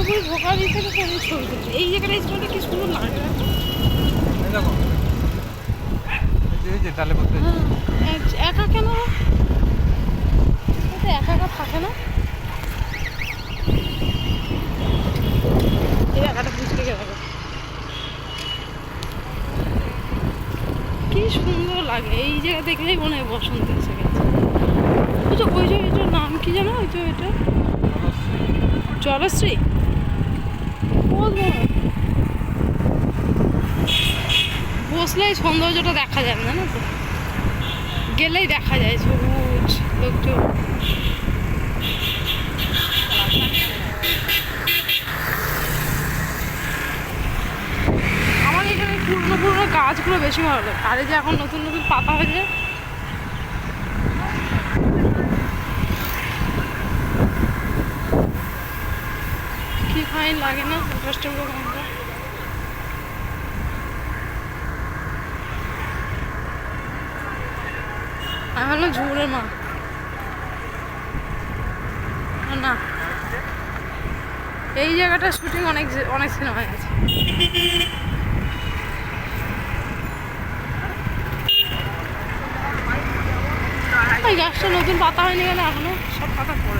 পুরোপুরি ঢোকার হিসেবে করে ছবি তুলছে এই জায়গাটা সময়টা কি সুন্দর লাগে? হ্যাঁ, একা কেন? একা একা থাকে না। এই একাটা বুঝতে গেল। কি সুন্দর লাগে। এই জায়গা দেখলেই মনে হয় বসন্ত এসে গেছে। ওই যে ওই যে এটার নাম কি জানো ওই যে এটা জলশ্রী? বড়। বসলেই সৌন্দর্যটা দেখা যাবে জানো তো? গেলেই দেখা যায় সবুজ, লোকজন। আমার এখানে পুরনো পুরনো গাছগুলো বেশি ভালো লাগে। আর এই যে এখন নতুন নতুন পাতা হয়েছে ফাইন লাগে না কষ্টগুলো গানটা আমি হলো ঝুমুরের মা। না এই জায়গাটা শুটিং অনেক অনেক সিনেমায় আছে গাছটা নতুন পাতা হয়নি কেন এখনও? সব পাতা পড়ে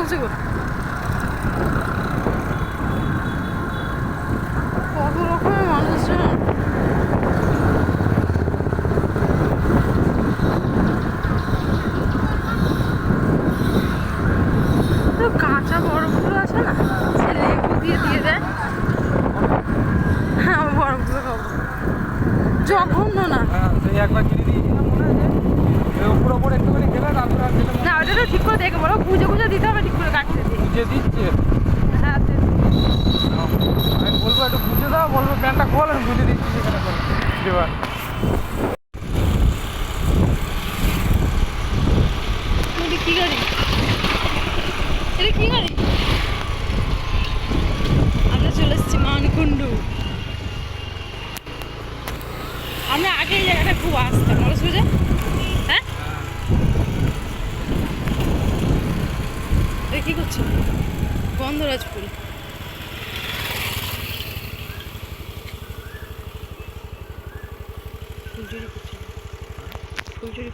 গো কত রকমের মানুষজন কাঁচা বরফগুলো আছে না সে দিয়ে দিয়ে দেয় হ্যাঁ বরফগুলো খাব জঘন্য না একবার কিনে দিয়েছিলাম মনে আছে ওপর একটুখানি না ওটা তো ঠিক করে দেখে বলো খুঁজে খুঁজে দিতে হবে ঠিক করে কাটতে খুঁজে দিচ্ছে? হ্যাঁ আমি বলব একটু বুঝে দাও বলব প্যান্টটা খোল আমি বুঝে দিচ্ছি সেখানে এবার এটা কি গাড়ি এটা কি গাড়ি আমরা চলে এসেছি মানকুণ্ডু আমরা আগে এই জায়গাটা খুব আসতাম বলো সুজা হ্যাঁ এটা কি করছ ফুল ফুলঝুরি ফুলচুরি